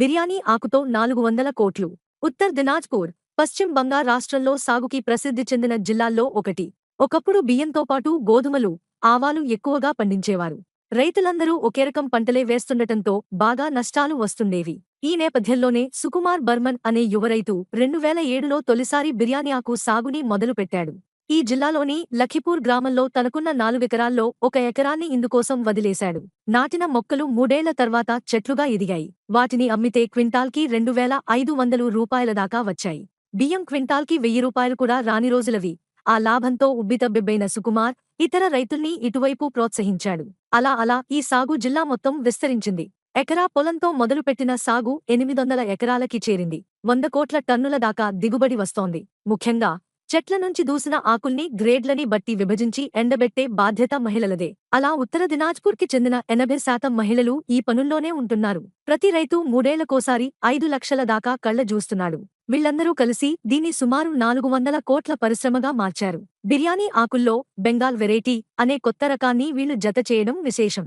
బిర్యానీ ఆకుతో నాలుగు వందల కోట్లు. ఉత్తర్ దినాజ్పూర్ పశ్చిమ బంగా రాష్ట్రంలో సాగుకి ప్రసిద్ధి చెందిన జిల్లాల్లో ఒకటి. ఒకప్పుడు బియ్యంతో పాటు గోధుమలు ఆవాలు ఎక్కువగా పండించేవారు. రైతులందరూ ఒకే రకం పంటలే వేస్తుండటంతో బాగా నష్టాలు వస్తుండేవి. ఈ నేపథ్యంలోనే సుకుమార్ బర్మన్ అనే యువ రైతు రెండు వేల ఏడులో తొలిసారి బిర్యానీ ఆకు సాగుని మొదలుపెట్టాడు. ఈ జిల్లాలోని లఖిపూర్ గ్రామంలో తనకున్న నాలుగెకరాల్లో ఒక ఎకరాన్ని ఇందుకోసం వదిలేశాడు. నాటిన మొక్కలు మూడేళ్ళ తర్వాత చెట్లుగా ఎదిగాయి వాటిని అమ్మితే క్వింటాల్కి రెండు వేల ఐదు వందలు రూపాయల దాకా వచ్చాయి. బియ్యం క్వింటాల్కి వెయ్యి రూపాయలు కూడా రాని రోజులవి. ఆ లాభంతో ఉబ్బితబ్బిబ్బైన సుకుమార్ ఇతర రైతుల్ని ఇటువైపు ప్రోత్సహించాడు. అలా అలా ఈ సాగు జిల్లా మొత్తం విస్తరించింది. ఎకరా పొలంతో మొదలుపెట్టిన సాగు ఎనిమిదొందల ఎకరాలకి చేరింది. వంద కోట్ల టన్నుల దాకా దిగుబడి వస్తోంది. ముఖ్యంగా చెట్ల నుంచి దూసిన ఆకుల్ని గ్రేడ్లని బట్టి విభజించి ఎండబెట్టే బాధ్యత మహిళలదే. అలా ఉత్తర దినాజ్పూర్కి చెందిన ఎనభై శాతం మహిళలు ఈ పనుల్లోనే ఉంటున్నారు. ప్రతి రైతు మూడేళ్ళకోసారి ఐదు లక్షల దాకా కళ్ళ చూస్తున్నాడు వీళ్ళందరూ కలిసి దీన్ని సుమారు నాలుగు వందల కోట్ల పరిశ్రమగా మార్చారు. బిర్యానీ ఆకుల్లో బెంగాల్ వెరైటీ అనే కొత్త రకాన్ని వీళ్ళు జత చేయడం విశేషం.